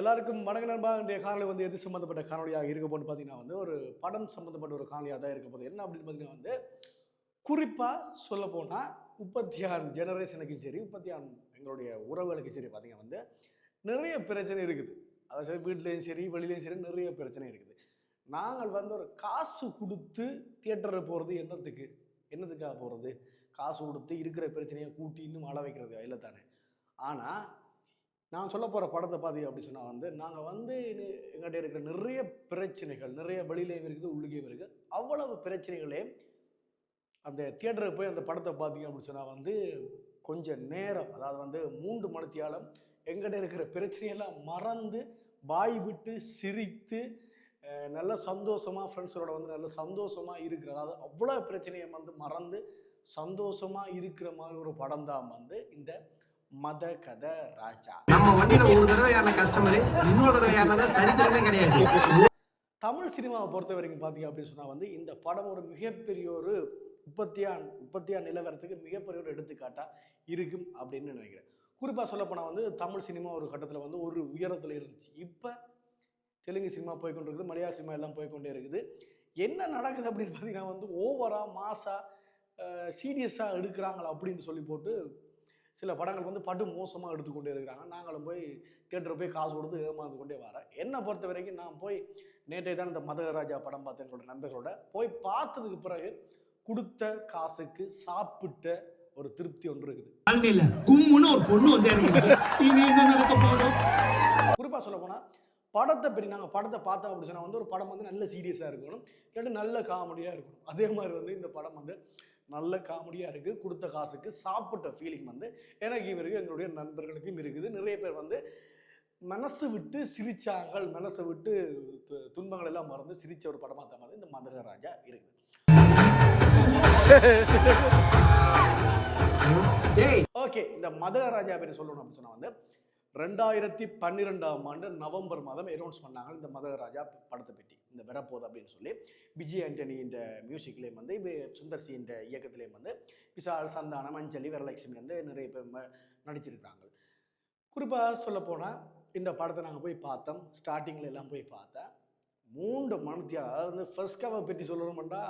எல்லாருக்கும் வணக்க நண்பா. இன்றைய காணொலி வந்து எது சம்மந்தப்பட்ட காணொலியாக இருக்க போன்னு பார்த்தீங்கன்னா வந்து ஒரு படம் சம்மந்தப்பட்ட ஒரு காணொலியாக தான் இருக்க போகுது. என்ன அப்படின்னு பார்த்தீங்கன்னா வந்து குறிப்பாக சொல்ல போனால் முப்பத்தியான் ஜெனரேஷனுக்கும் சரி முப்பத்தியான் எங்களுடைய உறவுகளுக்கும் சரி பார்த்தீங்கன்னா வந்து நிறைய பிரச்சனை இருக்குது. அதாவது சரி வீட்லேயும் சரி வெளியிலையும் சரி நிறைய பிரச்சனை இருக்குது. நாங்கள் வந்து ஒரு காசு கொடுத்து தியேட்டரில் போகிறது என்னத்துக்கு? என்னத்துக்காக போகிறது காசு கொடுத்து இருக்கிற பிரச்சனையை கூட்டி இன்னும் ஆள வைக்கிறது இல்லை தானே ஆனால் நான் சொல்ல போகிற படத்தை பார்த்தீங்க அப்படி சொன்னால் வந்து நாங்கள் வந்து இது எங்கள்கிட்ட இருக்கிற நிறைய பிரச்சனைகள் நிறைய வெளியிலையும் இருக்குது உள்ளுக்கையும் இருக்குது. அவ்வளவு பிரச்சனைகளையும் அந்த தியேட்டருக்கு போய் அந்த படத்தை பார்த்தீங்க அப்படின்னு சொன்னால் வந்து கொஞ்சம் நேரம் அதாவது வந்து மூன்று மணித்தியாலம் எங்கிட்ட இருக்கிற பிரச்சனையெல்லாம் மறந்து வாய் விட்டு சிரித்து நல்ல சந்தோஷமாக ஃப்ரெண்ட்ஸோட வந்து நல்ல சந்தோஷமாக இருக்கிற அதாவது அவ்வளோ பிரச்சனையை வந்து மறந்து சந்தோஷமாக இருக்கிற மாதிரி ஒரு படம் தான் வந்து இந்த மத கதை ராஜா. நம்ம வண்டியில ஒரு தடவை ஏறின கஸ்டமர் இன்னொரு தடவை ஏறினதா சரித்திரமே கிடையாது. தமிழ் சினிமாவை பொறுத்த வரைக்கும் பார்த்தீங்க அப்படின்னு சொன்னால் வந்து இந்த படம் ஒரு மிகப்பெரிய ஒரு உற்பத்தியான் உற்பத்தியா நிலவரத்துக்கு மிகப்பெரிய ஒரு எடுத்துக்காட்டாக இருக்கும் அப்படின்னு நினைக்கிறேன். குறிப்பாக சொல்லப்போனால் வந்து தமிழ் சினிமா ஒரு கட்டத்தில் வந்து ஒரு உயரத்தில் இருந்துச்சு. இப்போ தெலுங்கு சினிமா இருக்குது மலையாள சினிமா எல்லாம் போய்க்கொண்டே இருக்குது. என்ன நடக்குது அப்படின்னு பார்த்தீங்கன்னா வந்து ஓவராக மாசாக சீரியஸாக எடுக்கிறாங்களா அப்படின்னு சொல்லி போட்டு சில படங்கள் வந்து படு மோசமாக எடுத்துக்கொண்டே இருக்கிறாங்க. நாங்களும் போய் தியேட்டர் போய் காசு கொடுத்து ஏமாந்து கொண்டே வரேன் என்னை பொறுத்த வரைக்கும் நான் போய் நேற்றை தான் இந்த மதகராஜா படம் பார்த்தேன் என்னோட நண்பர்களோட போய் பார்த்ததுக்கு பிறகு கொடுத்த காசுக்கு சாப்பிட்ட ஒரு திருப்தி ஒன்று இருக்குது. கும்முன்னு ஒரு பொண்ணு குறிப்பாக சொல்ல போனால் படத்தை பற்றி நாங்கள் படத்தை பார்த்தோம் அப்படி சொன்னால் வந்து ஒரு படம் வந்து நல்ல சீரியஸாக இருக்கணும். இல்லாட்டி நல்ல காமெடியாக இருக்கணும். அதே மாதிரி வந்து இந்த படம் வந்து நல்ல காமெடியாக இருக்குது கொடுத்த காசுக்கு சாப்பிட்ட ஃபீலிங் வந்து எனக்கு இவருக்கு எங்களுடைய நண்பர்களுக்கும் இருக்குது. நிறைய பேர் வந்து மனசு விட்டு சிரிச்சாங்க மனசை விட்டு துன்பங்கள் எல்லாம் மறந்து சிரிச்ச ஒரு படமாக தான் இந்த மதகராஜா இருக்குது. டேய் ஓகே இந்த மதகராஜா பற்றி சொல்லணும் அப்படின்னு சொன்னா வந்து ரெண்டாயிரத்தி பன்னிரெண்டாம் ஆண்டு நவம்பர் மாதம் அனௌன்ஸ் பண்ணாங்க இந்த மதகராஜா படத்தை பற்றி இந்த வரப்போகுது அப்படின்னு சொல்லி. விஜய் ஆண்டனி இந்த மியூசிக்லேயும் வந்து சுந்தர் சி இந்த இயக்கத்திலையும் வந்து விசால் சந்தானம் அஞ்சலி வரலட்சுமி வந்து நிறைய பேர் நடிச்சிருக்கிறாங்க. குறிப்பாக சொல்லப்போனால் இந்த படத்தை நாங்கள் போய் பார்த்தோம் ஸ்டார்டிங்கில் எல்லாம் போய் பார்த்தேன். மூன்று மனத்தியாக அதாவது வந்து ஃபர்ஸ்ட் கவர் பற்றி சொல்லணும்னா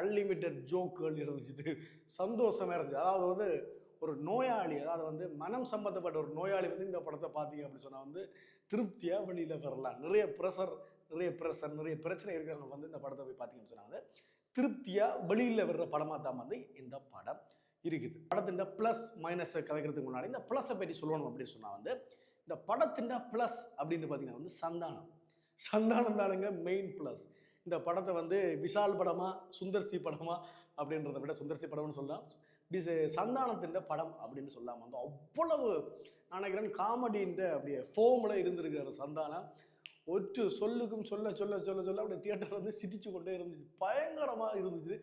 அன்லிமிட்டெட் ஜோக்குகள் இருந்துச்சு. சந்தோஷமாக இருந்துச்சு. அதாவது வந்து ஒரு நோயாளி அதாவது வந்து மனம் சம்பந்தப்பட்ட ஒரு நோயாளி வந்து இந்த படத்தை பார்த்தீங்க அப்படின்னு சொன்னால் வந்து திருப்தியாக வெளியில் வரலாம். நிறைய ப்ரெஷர் நிறைய ப்ரெஷர் நிறைய பிரச்சனை இருக்கிறவங்க வந்து இந்த படத்தை போய் பார்த்தீங்கன்னு சொன்னால் வந்து திருப்தியாக வெளியில் வர்ற படமாக தான் வந்து இந்த படம் இருக்குது. படத்தின் ப்ளஸ் மைனஸை கதைக்கிறதுக்கு முன்னாடி இந்த ப்ளஸை பற்றி சொல்லணும் அப்படின்னு சொன்னால் வந்து இந்த படத்தின் ப்ளஸ் அப்படின்னு பார்த்தீங்கன்னா வந்து சந்தானம். சந்தானம் தானுங்க மெயின் ப்ளஸ் இந்த படத்தை வந்து விஷால் படமா சுந்தர்சி படமா அப்படின்றத விட சுந்தர்சி படம்னு சொல்லலாம். பிஸ் சந்தானத்தின் படம் அப்படின்னு சொல்லாம வந்து அவ்வளவு நான் நினைக்கிறேன் காமெடின்ற அப்படியே ஃபோமில் இருந்திருக்கிற சந்தானம் ஒற்று சொல்லுக்கும் சொல்ல சொல்ல சொல்ல சொல்ல அப்படியே தியேட்டர் வந்து சிரிச்சு கொண்டே இருந்துச்சு. பயங்கரமா இருந்துச்சு.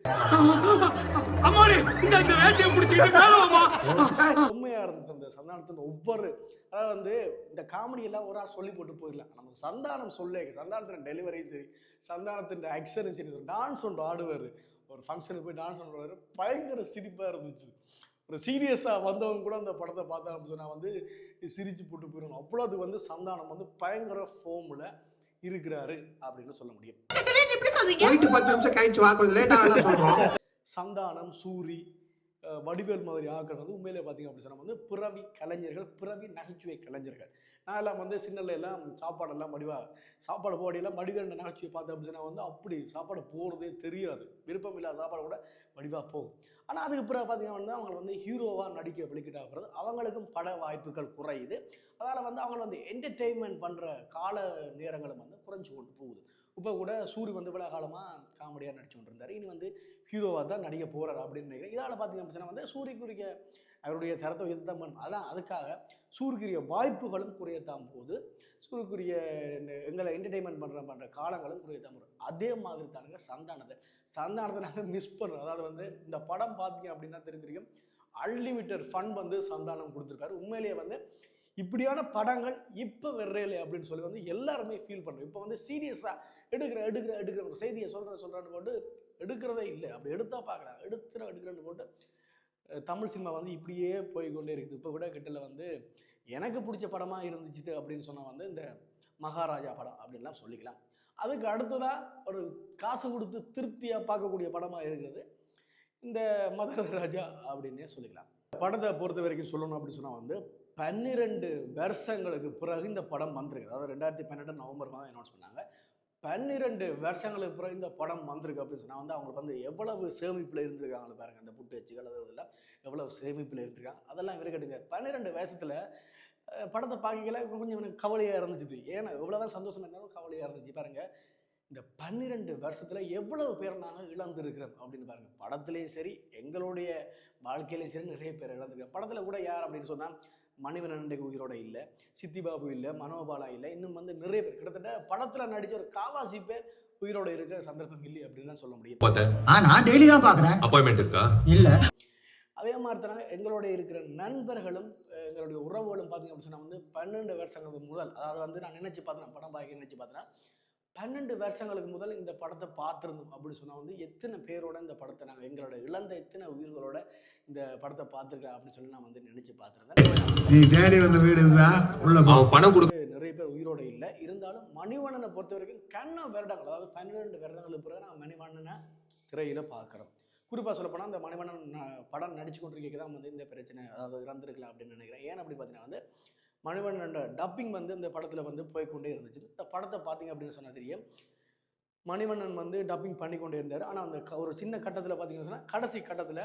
உண்மையா இருந்தது அந்த சந்தானத்தின் ஒவ்வொரு அதாவது வந்து இந்த காமெடி எல்லாம் ஒரு ஆள் சொல்லி போட்டு போயிடலாம். நம்ம சந்தானம் சொல்லே சந்தானத்தின் டெலிவரியும் சரி சந்தானத்தின் ஆக்சரும் சரி டான்ஸ் ஒன்று ஆடுவார். ஒரு ஃபங்க்ஷனுக்கு போய் டான்ஸ் பண்ணுவார். பயங்கர சிரிப்பாக இருந்துச்சு. ஒரு சீரியஸாக வந்தவங்க கூட அந்த படத்தை பார்த்தா அப்படின்னு சொன்னால் வந்து சிரிச்சு போட்டு போயிடணும் அவ்வளோ அது வந்து சந்தானம். வந்து பயங்கர ஃபோமில் இருக்கிறாரு அப்படின்னு சொல்ல முடியும். பத்து நிமிஷம் கழிச்சு வா கொஞ்சம் சந்தானம் சூரி வடிவேல் மாதிரி ஆக்கள் வந்து உண்மையிலே பார்த்தீங்க அப்படி சொன்னா வந்து பிறவி கலைஞர்கள் பிறவி நகைச்சுவை கலைஞர்கள். நான் எல்லாம் வந்து சின்னல எல்லாம் சாப்பாடெல்லாம் மடிவா சாப்பாடு போடையெல்லாம் வடிவேல் நிகழ்ச்சியை பார்த்தேன் அப்படின்னா வந்து அப்படி சாப்பாடு போகிறதே தெரியாது. விருப்பம் இல்லாத சாப்பாடு கூட மடிவாக போகும். ஆனால் அதுக்கு பிறகு பார்த்தீங்கன்னா வந்து அவங்க வந்து ஹீரோவாக நடிக்க வெளிக்கிட்ட பிறகு அவங்களுக்கும் பட வாய்ப்புகள் குறையுது. அதனால் வந்து அவங்க வந்து என்டர்டெயின்மெண்ட் பண்ணுற கால நேரங்களும் வந்து குறைஞ்சு கொண்டு போகுது. இப்போ கூட சூரி வந்து இவ்வளோ காலமாக காமெடியாக நடிச்சு கொண்டு இருந்தார் இனி வந்து ஹீரோவாக தான் நடிக்க போகிறார் அப்படின்னு நினைக்கிறேன். இதால் பார்த்தீங்க அப்படின்னா வந்து சூரியக்குரிய அவருடைய தரத்தை உயர்த்தான் பண்ணும் அதான் அதுக்காக சூருக்குரிய வாய்ப்புகளும் குறையத்தான் போது சூருக்குரிய எங்களை என்டர்டைன்மெண்ட் பண்ணுற பண்ணுற காலங்களும் குறையத்தான் போகுது. அதே மாதிரி தானுங்க சந்தானத்தை. சந்தானத்தை நாங்கள் மிஸ் பண்ணுறோம் அதாவது வந்து இந்த படம் பார்த்தீங்க அப்படின்னா தெரிஞ்சிருக்கும் அன்லிமிட்டட் ஃபன் வந்து சந்தானம் கொடுத்துருக்காரு. உண்மையிலேயே வந்து இப்படியான படங்கள் இப்போ வெறையிலே அப்படின்னு சொல்லி வந்து எல்லாருமே ஃபீல் பண்ணுறோம் இப்போ வந்து சீரியஸாக எடுக்கிற எடுக்கிற எடுக்கிற ஒரு செய்தியை சொல்கிற சொல்கிறான்னு போட்டு எடுக்கிறதே இல்லை. அப்படி எடுத்தால் பார்க்குறாங்க எடுக்கிற எடுக்கிறேன்னு போட்டு தமிழ் சினிமா வந்து இப்படியே போய் கொண்டே இருக்குது. இப்போ கூட கிட்டல வந்து எனக்கு பிடிச்ச படமாக இருந்துச்சு அப்படின்னு சொன்னால் வந்து இந்த மகாராஜா படம் அப்படின்லாம் சொல்லிக்கலாம். அதுக்கு அடுத்ததாக ஒரு காசு கொடுத்து திருப்தியாக பார்க்கக்கூடிய படமாக இருக்கிறது இந்த மதராஜா அப்படின்னே சொல்லிக்கலாம். படத்தை பொறுத்த வரைக்கும் சொல்லணும் அப்படின்னு சொன்னால் வந்து பன்னிரெண்டு வருஷங்களுக்கு பிறகு இந்த படம் வந்திருக்கு அதாவது ரெண்டாயிரத்தி பன்னெண்டு நவம்பர் மாதம் அனௌன்ஸ் பண்ணாங்க. பன்னிரெண்டு வருஷங்களுக்கு பிறகு இந்த படம் வந்திருக்கு அப்படின்னு சொன்னால் வந்து அவங்களுக்கு வந்து எவ்வளவு சேமிப்பில் இருந்திருக்காங்களே பாருங்கள் அந்த புட்டு வச்சுகள் அது இதெல்லாம் எவ்வளவு சேமிப்பில் இருந்திருக்காங்க அதெல்லாம் இருக்கட்டுங்க பன்னிரெண்டு வயசத்தில் படத்தை பார்க்கல கொஞ்சம் எனக்கு கவலையாக இருந்துச்சு. ஏன்னா எவ்வளோதான் சந்தோஷம் இருந்தாலும் கவலையாக இருந்துச்சு. பாருங்கள் இந்த பன்னிரெண்டு வருஷத்தில் எவ்வளவு பேர் நாங்கள் இழந்திருக்கிறோம் அப்படின்னு பாருங்கள் படத்துலேயும் சரி எங்களுடைய வாழ்க்கையிலையும் சரி நிறைய பேர் இழந்திருக்கோம் படத்தில் கூட யார் அப்படின்னு சொன்னால் இன்றைக்கு உயிரோட இல்லை சித்தி பாபு இல்லை மனோபாலா இல்லை இன்னும் வந்து நிறைய பேர். கிட்டத்தட்ட படத்துல நடிச்ச ஒரு காவாசி பேர் உயிரோட இருக்கிற சந்தர்ப்பம் இல்லை அப்படின்னு தான் சொல்ல முடியும். நான் டெய்லி தான் பாக்குறேன். அப்பாயின்மெண்ட் இருக்கா? இல்ல. அதே மாதிரி தானே எங்களோட இருக்கிற நண்பர்களும் எங்களுடைய உறவுகளும் பார்த்தீங்க அப்படின்னு சொன்னா வந்து பன்னெண்டு வருஷங்களுக்கு முதல் அதாவது வந்து நான் நினைச்சு பார்த்தேன் படம் பார்க்க நினைச்சு பார்த்தேன்னா பன்னெண்டு வருஷங்களுக்கு முதல் இந்த படத்தை பார்த்துருந்தோம் அப்படின்னு சொன்னா வந்து எத்தனை பேரோட இந்த படத்தை நாங்கள் எங்களோட இழந்த எத்தனை உயிர்களோட இந்த படத்தை பார்த்துருக்கேன் அப்படின்னு சொல்லி நான் வந்து நினைச்சு பார்த்துருந்தேன். நீ தேடி வந்த வீடு இதுதான் உள்ள அவன் பணம் கொடு நிறைய பேர் உயிரோட இல்லை. இருந்தாலும் மணிவண்ணனை பொறுத்த வரைக்கும் கண்ண வருடங்கள் அதாவது பன்னிரெண்டு வருடங்களுக்கு பிறகு நான் மணிவண்ணனை திரையில பார்க்குறோம் குறிப்பாக சொல்லப்போனால் அந்த மணிவண்ணன் படம் நடிச்சு கொண்டிருக்க தான் வந்து இந்த பிரச்சனை அதாவது இறந்துருக்கலாம் அப்படின்னு நினைக்கிறேன். ஏன் அப்படி பார்த்தீங்கன்னா வந்து மணிவண்ணனோட டப்பிங் வந்து இந்த படத்தில் வந்து போய்க்கொண்டே இருந்துச்சு. இந்த படத்தை பார்த்தீங்க அப்படின்னு சொன்னா தெரியும். மணிவண்ணன் வந்து டப்பிங் பண்ணி கொண்டே இருந்தார். ஆனால் அந்த க- ஒரு சின்ன கட்டத்தில் பார்த்தீங்கன்னு சொன்னால் கடைசி கட்டத்தில்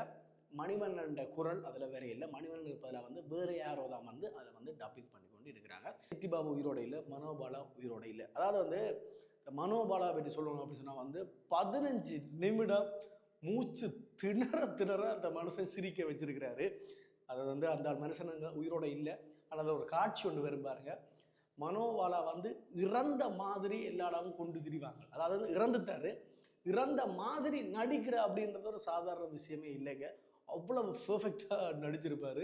மணிவண்ணன் குரல் அதில் வேற இல்லை. மணிவண்ணனுக்கு பதிலாக வந்து வேறு யாரோ தான் வந்து அதை வந்து டப்பிங் பண்ணி கொண்டு இருக்கிறாங்க. சிட்டிபாபு உயிரோட இல்லை மனோபாலா உயிரோட இல்லை. அதாவது வந்து இந்த மனோபாலா பற்றி சொல்லணும் அப்படின்னு சொன்னால் வந்து பதினஞ்சு நிமிடம் மூச்சு திணற திணற அந்த மனுஷன் சிரிக்க வச்சிருக்கிறாரு. அது வந்து அந்த மனுஷனுங்க உயிரோட இல்லை. ஆனால் அதில் ஒரு காட்சி ஒன்று வரும் பாருங்க. மனோபாலா வந்து இறந்த மாதிரி எல்லா இடமும் கொண்டு திரிவாங்க. அதாவது வந்து இறந்துட்டாரு. இறந்த மாதிரி நடிக்கிற அப்படின்றது ஒரு சாதாரண விஷயமே இல்லைங்க. அவ்வளவு பர்ஃபெக்டாக நடிச்சிருப்பார்.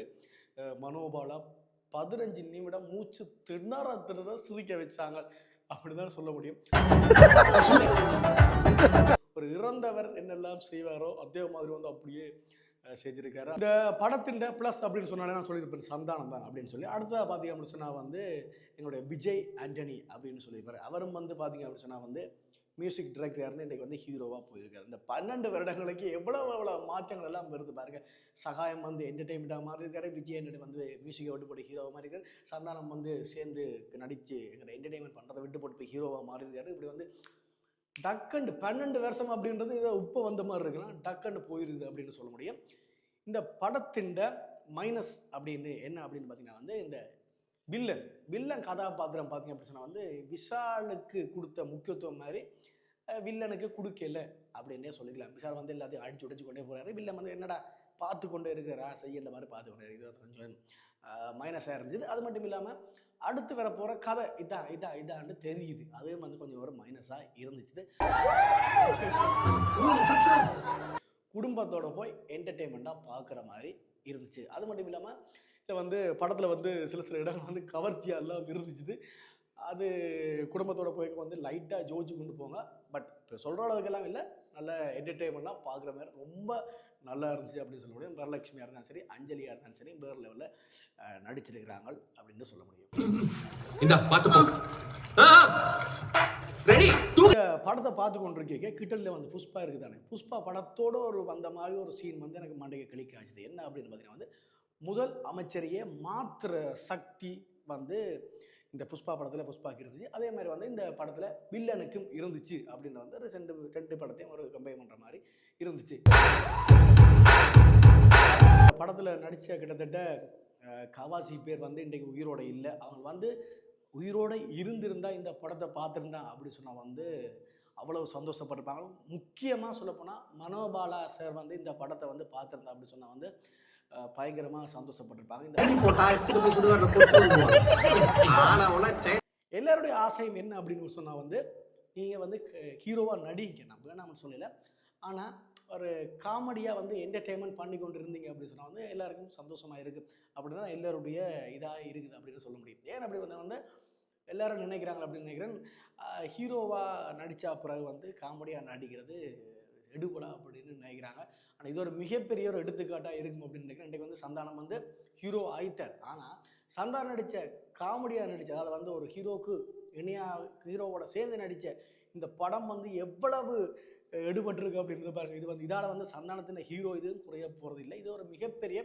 மனோபாலா பதினஞ்சு நிமிடம் மூச்சு திணற திணற சிரிக்க வச்சாங்க. அப்படிதான் சொல்ல முடியும். ஒரு இறந்தவர் என்னெல்லாம் செய்வாரோ அதே மாதிரி வந்து அப்படியே செஞ்சிருக்காரு. இந்த படத்தின் ப்ளஸ் அப்படின்னு சொன்னாலே நான் சொல்லியிருப்பேன் சந்தானம் தான் அப்படின்னு சொல்லி. அடுத்ததாக பார்த்தீங்க அப்படின்னு சொன்னால் வந்து எங்களுடைய விஜய் ஆண்டனி அப்படின்னு சொல்லியிருப்பாரு. அவரும் வந்து பார்த்தீங்க அப்படின்னு சொன்னால் வந்து மியூசிக் டிரெக்டர் யாருன்னு இன்றைக்கு வந்து ஹீரோவாக போயிருக்காரு. இந்த பன்னெண்டு வருடங்களுக்கு எவ்வளோ எவ்வளோ மாற்றங்கள் எல்லாம் வருது பாருங்க. சகாயம் வந்து என்டர்டெயின்மெண்ட்டாக மாறி இருக்காரு விஜய் ஆண்டனி வந்து மியூசிக்கை விட்டு போட்டு ஹீரோவாக மாறி இருக்காரு சந்தானம் வந்து சேர்ந்து நடித்து எங்களை என்டர்டெயின்மெண்ட் பண்ணுறதை விட்டு போட்டு போய் ஹீரோவாக மாறி இருக்காரு இப்படி வந்து டக்கண்டு பன்னெண்டு வருஷம் அப்படின்றது ஏதோ உப்பு வந்த மாதிரி இருக்குன்னா டக்கண்டு போயிருது அப்படின்னு சொல்ல முடியும். இந்த படத்தின் மைனஸ் அப்படின்னு என்ன அப்படின்னு பார்த்தீங்கன்னா வந்து இந்த வில்லன் வில்லன் கதாபாத்திரம் பார்த்தீங்க அப்படின்னு சொன்னால் வந்து விஷாலுக்கு கொடுத்த முக்கியத்துவம் மாதிரி வில்லனுக்கு கொடுக்கல. அப்படின்னே சொல்லிக்கலாம். விஷால் வந்து எல்லாத்தையும் அடிச்சு உடைச்சு கொண்டே போகிறாரு வில்லன் வந்து என்னடா பார்த்து கொண்டே இருக்கிறா செய்யல மாதிரி பார்த்து கொண்டே இது கொஞ்சம் மைனஸாக இருந்துச்சு. அது மட்டும் இல்லாமல் அடுத்து வர போகிற கதை இதான் இதான் இதான்னு தெரியுது. அதுவும் வந்து கொஞ்சம் ஒரு மைனஸாக இருந்துச்சு. குடும்பத்தோட போய் என்டர்டெயின்மெண்ட்டாக பார்க்குற மாதிரி இருந்துச்சு. அது மட்டும் இல்லாமல் இதில் வந்து படத்தில் வந்து சில சில இடங்கள் வந்து கவர்ச்சியாக எல்லாம் இருந்துச்சு. அது குடும்பத்தோட போய் வந்து லைட்டாக ஜோதிச்சு கொண்டு போங்க. இப்போ சொல்கிற அளவுக்கெல்லாம் இல்லை. நல்ல என்டர்டெயின்மெண்ட்டாக பார்க்குற மாதிரி ரொம்ப நல்லா இருந்துச்சு அப்படின்னு சொல்ல முடியும். வரலட்சுமியாக இருந்தாலும் சரி அஞ்சலியாக இருந்தாலும் சரி வேறு லெவலில் நடிச்சிருக்கிறாங்க அப்படின்னு சொல்ல முடியும். இந்த படத்தை பார்த்து கொண்டிருக்கீங்க கிட்டலில் வந்து புஷ்பா இருக்குது தானே புஷ்பா படத்தோட ஒரு வந்த மாதிரி ஒரு சீன் வந்து எனக்கு மண்டைக்கு கிளிக்க ஆச்சுது. என்ன அப்படின்னு பார்த்தீங்கன்னா வந்து முதல் அமைச்சரையே மாற்றுற சக்தி வந்து இந்த புஷ்பா படத்தில் புஷ்பாக்கு இருந்துச்சு அதே மாதிரி வந்து இந்த படத்தில் வில்லனுக்கும் இருந்துச்சு அப்படின்னு வந்து ரெண்டு ரெண்டு படத்தையும் ஒரு கம்பேர் பண்ணுற மாதிரி இருந்துச்சு. படத்தில் நடித்த கிட்டத்தட்ட கவாசி பேர் வந்து இன்றைக்கு உயிரோட இல்லை. அவங்க வந்து உயிரோட இருந்திருந்தா இந்த படத்தை பார்த்துருந்தா அப்படி சொன்னால் வந்து அவ்வளவு சந்தோஷப்பட்டிருப்பாங்க. முக்கியமாக சொல்லப்போனால் மனோபாலா சார் வந்து இந்த படத்தை வந்து பார்த்துருந்தா அப்படி சொன்னால் வந்து அஹ், பயங்கரமா சந்தோஷப்பட்டிருப்பாங்க. இந்த எல்லாருடைய ஆசையும் என்ன அப்படின்னு சொன்னால் வந்து நீங்கள் வந்து ஹீரோவாக நடிங்க. நான் வேணாம்னு சொல்லலை. ஆனால் ஒரு காமெடியாக வந்து என்டர்டெயின்மெண்ட் பண்ணி கொண்டு இருந்தீங்க அப்படின்னு சொன்னால் வந்து எல்லாருக்கும் சந்தோஷமாக இருக்குது அப்படின்னு தான் எல்லாருடைய இதாக இருக்குது அப்படின்னு சொல்ல முடியும். ஏன் அப்படி வந்து வந்து எல்லாரும் நினைக்கிறாங்க அப்படின்னு நினைக்கிறேன். ஹீரோவாக நடித்த பிறகு வந்து காமெடியாக நடிக்கிறது எடுபடா அப்படின்னு நினைக்கிறாங்க. ஆனால் இது ஒரு மிகப்பெரிய ஒரு எடுத்துக்காட்டாக இருக்கும் அப்படின்னு நினைக்கிறேன். இன்றைக்கு வந்து சந்தானம் வந்து ஹீரோ ஆயிட்டார். ஆனால் சந்தானம் நடித்த காமெடியாக நடித்த அதாவது வந்து ஒரு ஹீரோக்கு இணையாக ஹீரோவோட சேர்ந்து நடித்த இந்த படம் வந்து எவ்வளவு அஹ், எடுபட்டிருக்கு அப்படின்றது பாருங்க. இது வந்து இதால் வந்து சந்தானத்தின் ஹீரோ இது குறைய போகிறது இல்லை. இது ஒரு மிகப்பெரிய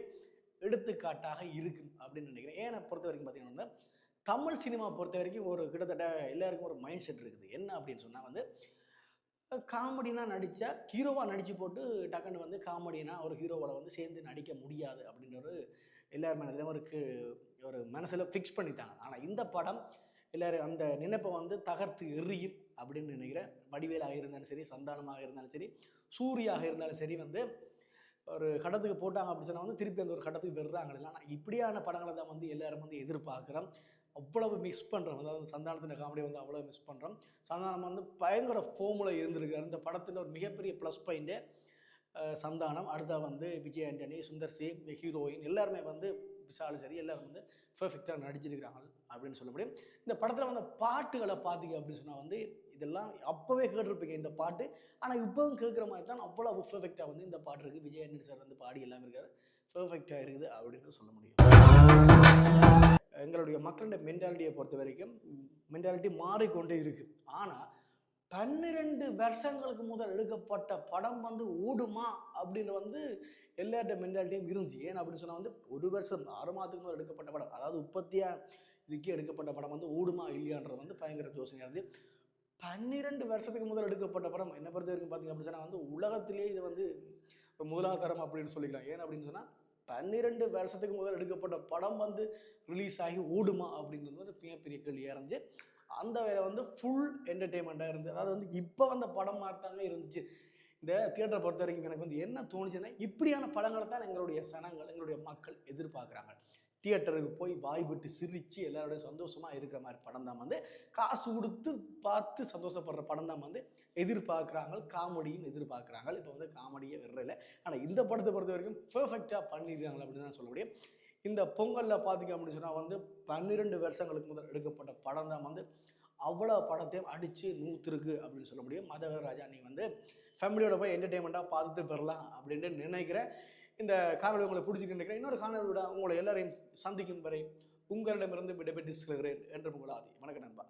எடுத்துக்காட்டாக இருக்கும் அப்படின்னு நினைக்கிறேன். ஏன்னா பொறுத்த வரைக்கும் பார்த்தீங்கன்னா தமிழ் சினிமா பொறுத்த வரைக்கும் ஒரு கிட்டத்தட்ட எல்லாருக்கும் ஒரு மைண்ட் செட் இருக்குது. என்ன அப்படின்னு சொன்னால் வந்து காமெடினா நடித்தா ஹீரோவாக நடித்து போட்டு டக்குன்னு வந்து காமெடினா ஒரு ஹீரோவோட வந்து சேர்ந்து நடிக்க முடியாது அப்படின்ற ஒரு எல்லார் மனதிலும் ஒரு ஒரு மனசில் ஃபிக்ஸ் பண்ணிட்டாங்க. ஆனால் இந்த படம் எல்லோரும் அந்த நினைப்பை வந்து தகர்த்து எறியும் அப்படின்னு நினைக்கிறேன் வடிவேலாக இருந்தாலும் சரி சந்தானமாக இருந்தாலும் சரி சூரியாக இருந்தாலும் சரி வந்து ஒரு கட்டத்துக்கு போட்டாங்க அப்படின்னு சொன்னா வந்து திருப்பி அந்த ஒரு கட்டத்துக்கு வெறுறாங்க ஆனால் இப்படியான படங்களை தான் வந்து எல்லாரும் வந்து எதிர்பார்க்குறோம். அவ்வளவு மிஸ் பண்ணுறோம் அதாவது சந்தானத்தின் காமெடியை வந்து அவ்வளோ மிஸ் பண்ணுறோம் சந்தானம் வந்து பயங்கர ஃபோமில் இருந்திருக்கு. இந்த படத்தில் ஒரு மிகப்பெரிய ப்ளஸ் பாயிண்ட்டு சந்தானம் அடுத்தா வந்து விஜய் ஆண்டனி சுந்தர் சி ஹீரோயின் எல்லாருமே வந்து விசாலும் சரி எல்லாரும் வந்து பெர்ஃபெக்டாக நடிச்சிருக்கிறாங்க அப்படின்னு சொல்ல முடியும் இந்த படத்தில் வந்து பாட்டுகளை பார்த்தீங்க அப்படின்னு சொன்னால் வந்து இதெல்லாம் அப்போவே கேட்டிருப்பீங்க இந்த பாட்டு. ஆனால் இப்போவும் கேட்குற மாதிரி தான் அவ்வளோ பெர்ஃபெக்டாக வந்து இந்த பாட்டு இருக்குது விஜய் ஆண்டனி சார் வந்து பாடி எல்லாமே இருக்காரு. பெர்ஃபெக்டாக இருக்குது அப்படின்னு சொல்ல முடியும். எங்களுடைய மக்களுடைய மென்டாலிட்டியை பொறுத்த வரைக்கும் மென்டாலிட்டி மாறிக்கொண்டே இருக்குது ஆனால் பன்னிரெண்டு வருஷங்களுக்கு முதல் எடுக்கப்பட்ட படம் வந்து ஓடுமா அப்படின்னு வந்து எல்லாட்ட மென்டாலிட்டியும் இருந்துச்சு. ஏன் அப்படின்னு சொன்னால் வந்து ஒரு வருஷம் ஆறு மாதத்துக்கு முதல் எடுக்கப்பட்ட படம் அதாவது உற்பத்தியா இதுக்கே எடுக்கப்பட்ட படம் வந்து ஓடுமா இல்லையான்றது வந்து பயங்கர யோசனையாக இருந்து பன்னிரெண்டு வருஷத்துக்கு முதல் எடுக்கப்பட்ட படம் என்ன பொறுத்த வரைக்கும் பார்த்தீங்க அப்படின்னு சொன்னால் வந்து உலகத்திலேயே இது வந்து ஒரு முதலாதாரம் அப்படின்னு சொல்லிக்கலாம். ஏன் அப்படின்னு சொன்னால் பன்னிரெண்டு வருஷத்துக்கு முதல் எடுக்கப்பட்ட படம் வந்து ரிலீஸ் ஆகி ஓடுமா அப்படிங்கிறது வந்து மிகப்பெரிய கேள்வியாக இருந்துச்சு அந்த வேலை வந்து ஃபுல் என்டர்டெயின்மெண்ட்டாக இருந்தது. அதாவது வந்து இப்போ வந்த படம் மாதிரி இருந்துச்சு. இந்த தியேட்டரை பொறுத்த வரைக்கும் எனக்கு வந்து என்ன தோணுச்சுன்னா இப்படியான படங்களை தான் எங்களுடைய சனங்கள் எங்களுடைய மக்கள் எதிர்பார்க்குறாங்க. தியேட்டருக்கு போய் வாய் விட்டு சிரித்து எல்லாரோட சந்தோஷமாக இருக்கிற மாதிரி படம் தான் வந்து காசு கொடுத்து பார்த்து சந்தோஷப்படுற படம் தான் வந்து எதிர்பார்க்குறாங்க காமெடியும் எதிர்பார்க்குறாங்க. இப்போ வந்து காமெடியே விடுறதில்ல ஆனால் இந்த படத்தை பொறுத்த வரைக்கும் பெர்ஃபெக்டாக பண்ணியிருக்காங்க அப்படின்னு தான் சொல்ல முடியும். இந்த பொங்கலில் பார்த்தீங்க அப்படின்னு சொன்னால் வந்து பன்னிரெண்டு வருஷங்களுக்கு முதல் எடுக்கப்பட்ட படம் தான் வந்து அவ்வளோ படத்தையும் அடித்து நூற்றுருக்கு அப்படின்னு சொல்ல முடியும். மதக ராஜா நீ வந்து ஃபேமிலியோட போய் என்டர்டெயின்மெண்ட்டாக பார்த்துட்டு பெறலாம் அப்படின்ட்டு நினைக்கிறேன். இந்த காணொலி உங்களை பிடிச்சிட்டு நினைக்கிறேன். இன்னொரு காணொலியோட உங்களை எல்லாரையும் சந்திக்கும் வரை உங்களிடமிருந்து விடைபெற்று செல்கிறேன் என்று உங்களாதி வணக்கம் நண்பா.